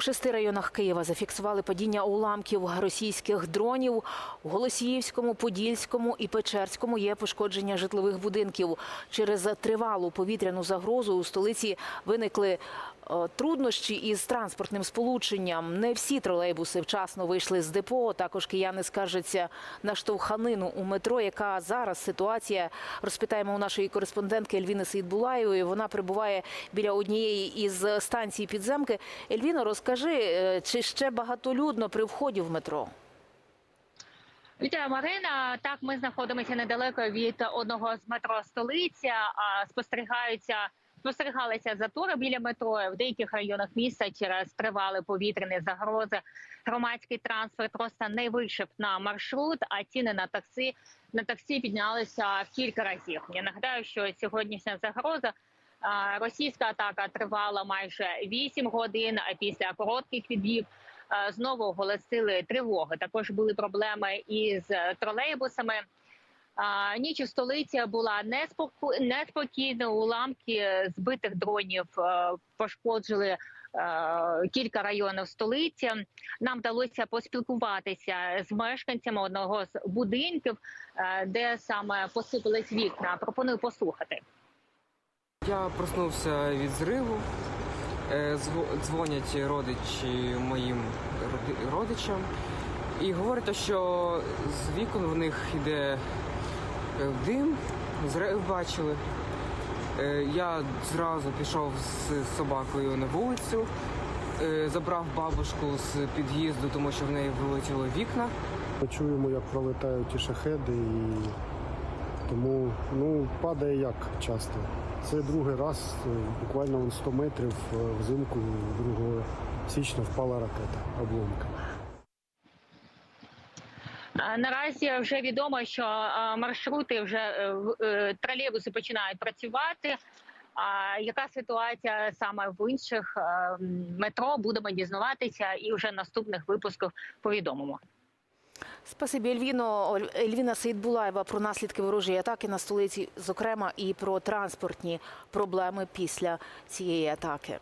У шести районах Києва зафіксували падіння уламків російських дронів. У Голосіївському, Подільському і Печерському є пошкодження житлових будинків. Через тривалу повітряну загрозу у столиці виникли е, труднощі із транспортним сполученням. Не всі тролейбуси вчасно вийшли з депо. Також кияни скаржаться на штовханину у метро. Яка зараз ситуація розпитаємо у нашої кореспондентки Ельвіни Сейдбулаєвої. Вона прибуває біля однієї із станцій підземки. Ельвіно, розкажи, е, чи ще багатолюдно при вході в метро? Вітаю, Марина. Так, ми знаходимося недалеко від одного з метро столиця. Спостерігаються спостерігалися затори біля метро в деяких районах міста через тривали повітряні загрози. Громадський транспорт просто не вийшов на маршрут, а ціни на таксі на таксі піднялися в кілька разів. Я нагадаю, що сьогоднішня загроза. Російська атака тривала майже 8 годин. А після коротких відбів знову оголосили тривоги. Також були проблеми із тролейбусами. Ніч у столиці була неспокійна. Уламки збитих дронів пошкоджили кілька районів столиці. Нам вдалося поспілкуватися з мешканцями одного з будинків, де саме посипались вікна. Пропоную послухати. Я проснувся від зриву. Е, Дзвонять родичі моїм родичам і говорять, що з вікон в них йде е, дим, зрив бачили. Е, Я зразу пішов з собакою на вулицю, забрав бабушку з під'їзду, тому що в неї вилетіли вікна. Ми чуємо, як пролетають ті шахеди, і тому ну, падає як часто. Це другий раз, е, буквально вон 100 метрів е, взимку 2 січня впала ракета, обломка. Наразі вже відомо, що маршрути вже е, тролейбуси починають працювати. А яка ситуація саме в інших метро? Будемо дізнаватися, і вже в наступних випусках повідомимо. Спасибі, Ельвіно. Ельвіна Сейдбулаєва про наслідки ворожої атаки на столиці, зокрема і про транспортні проблеми після цієї атаки.